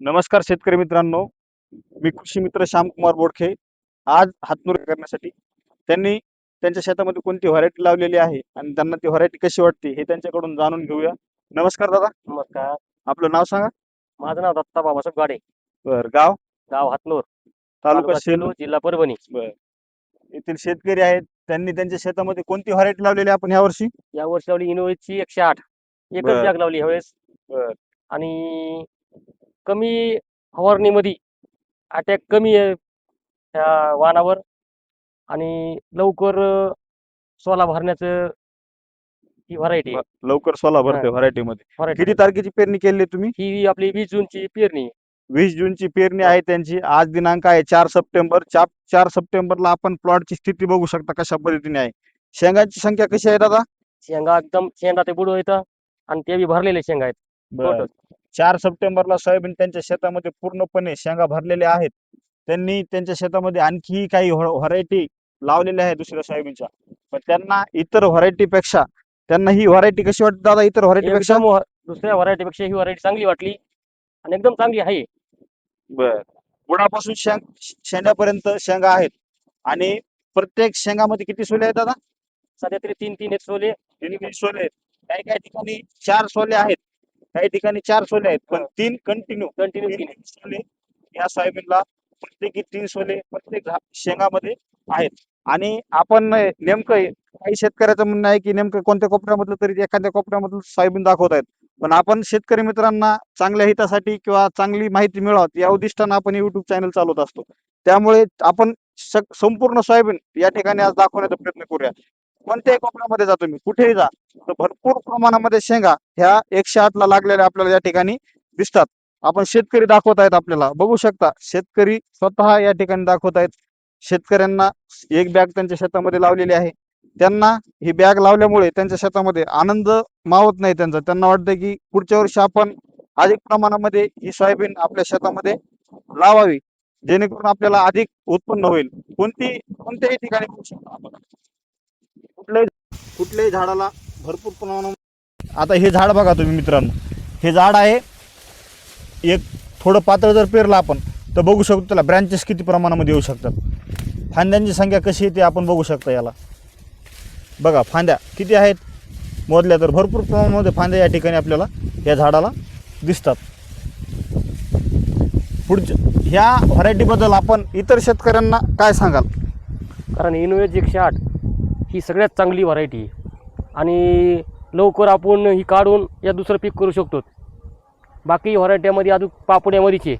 नमस्कार शेतकरी मित्रांनो. मी कृषी मित्र श्यामकुमार बोडखे. आज हातनुर करण्यासाठी त्यांनी त्यांच्या शेतामध्ये कोणती व्हरायटी लावलेली आहे आणि त्यांना ती व्हरायटी कशी वाटते हे त्यांच्याकडून जाणून घेऊया. नमस्कार दादा. नमस्कार. आपलं नाव सांगा. माझं नाव दत्ता बाबासाहेब गाडे. बर गाव? गाव हातनूर. तालुका सेलू जिल्हा परभणी. येथील शेतकरी आहेत. त्यांनी त्यांच्या शेतामध्ये कोणती व्हरायटी लावलेली आहे आपण ह्या वर्षी या वर्षी लावली इनोवेची एकशे आठ. एकच बर. बॅग लावली ह्यावेळेस. बर. आणि कमी फवारणीमध्ये अटॅक कमी आहे त्या वाहनावर आणि लवकर सोला भरण्याचं ही व्हरायटी लवकर सोला भरते व्हरायटी मध्ये. किती तारखेची पेरणी केली तुम्ही? ही आपली वीस जूनची पेरणी वीस जूनची पेरणी आहे त्यांची. आज दिनांक आहे चार सप्टेंबर. चार चार सप्टेंबरला आपण प्लॉटची स्थिती बघू शकता कशा पद्धतीने आहे. शेंगाची संख्या कशी आहे दादा? शेंगा एकदम शेंगा ते बुडू येतं आणि ते बी भरलेले शेंगा आहेत. बरं. Total. चार सप्टेंबरला सोयाबीन त्यांच्या शेतामध्ये पूर्णपणे शेंगा भरलेल्या आहेत. त्यांनी त्यांच्या शेतामध्ये आणखी काही व्हरायटी लावलेल्या आहे दुसऱ्या सोयाबीनच्या. पण त्यांना इतर व्हरायटी पेक्षा त्यांना ही व्हरायटी कशी वाटते दादा? इतर व्हरायटी पेक्षा दुसऱ्या व्हरायटी पेक्षा ही व्हरायटी चांगली वाटली आणि एकदम चांगली आहे. बर. बुडापासून शेंग शेंड्यापर्यंत शेंगा आहेत. आणि प्रत्येक शेंगामध्ये किती सोले आहेत दादा? सध्या तरी तीन तीन एक सोले. तीन तीन सोले आहेत. काही काही ठिकाणी चार सोले आहेत. काही ठिकाणी चार सोले आहेत पण तीन कंटिन्यू कंटिन्यू तीन सोले या सोयाबीनला प्रत्येकी तीन सोले प्रत्येक शेंगामध्ये आहेत. आणि आपण नेमकं काही शेतकऱ्याचं म्हणणं आहे की नेमकं कोणत्या कोपऱ्यामधलं तरी एखाद्या कोपऱ्यामधलं सोयाबीन दाखवत आहेत. पण आपण शेतकरी मित्रांना चांगल्या हितासाठी किंवा चांगली माहिती मिळावत या उद्दिष्टानं आपण युट्यूब चॅनल चालवत असतो. त्यामुळे आपण संपूर्ण सोयाबीन या ठिकाणी आज दाखवण्याचा प्रयत्न करूया. कोणत्याही कोपऱ्यामध्ये जा तुम्ही. कुठेही जा. तर भरपूर प्रमाणामध्ये शेंगा ह्या एकशे आठ ला लागलेल्या आपल्याला या ठिकाणी दिसतात. आपण शेतकरी दाखवत आहेत आपल्याला. बघू शकता शेतकरी स्वतः या ठिकाणी दाखवत आहेत. शेतकऱ्यांना एक बॅग त्यांच्या शेतामध्ये लावलेली आहे. त्यांना ही बॅग लावल्यामुळे त्यांच्या शेतामध्ये आनंद मावत नाही त्यांचा. त्यांना वाटतं की पुढच्या वर्षी आपण अधिक प्रमाणामध्ये ही सोयाबीन आपल्या शेतामध्ये लावावी. जेणेकरून आपल्याला अधिक उत्पन्न होईल. कोणती कोणत्याही ठिकाणी करू शकतो आपण. कुठल्याही कुठल्याही झाडाला भरपूर प्रमाणात आता हे झाड बघा तुम्ही मित्रांनो. हे झाड आहे. एक थोडं पातळ जर पेरलं आपण तर बघू शकतो त्याला ब्रँचेस किती प्रमाणामध्ये येऊ शकतात. फांद्यांची संख्या कशी येते आपण बघू शकता याला. बघा फांद्या किती आहेत? मोजल्या तर भरपूर प्रमाणामध्ये फांद्या या ठिकाणी आपल्याला या झाडाला दिसतात. पुढच्या ह्या व्हरायटीबद्दल आपण इतर शेतकऱ्यांना काय सांगाल? कारण इनोवेज एकशे आठ ही सगळ्यात चांगली व्हरायटी आहे. आणि लवकर आपण ही काढून या दुसरं पीक करू शकतो. बाकी व्हरायटीमध्ये अजून पापुड्यामध्येच. आहे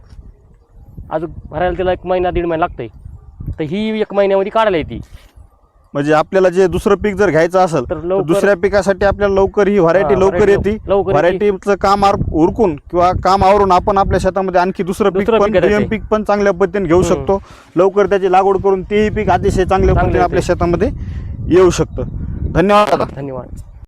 अजून भरायला त्याला एक महिना दीड महिना लागतंय. तर ही एक महिन्यामध्ये काढायला येते. म्हणजे आपल्याला जे दुसरं पीक जर घ्यायचं असेल तर दुसऱ्या पिकासाठी आपल्याला लवकर ही व्हरायटी हा, लवकर येते. व्हरायटीचं काम उरकून किंवा काम आवरून आपण आपल्या शेतामध्ये आणखी दुसरं पीक पण पीक पण चांगल्या पद्धतीने घेऊ. शकतो. लवकर त्याची लागवड करून तेही पीक अतिशय चांगल्या चांगलं पद्धतीने आपल्या. शेतामध्ये येऊ शकतं. धन्यवाद दादा. धन्यवाद.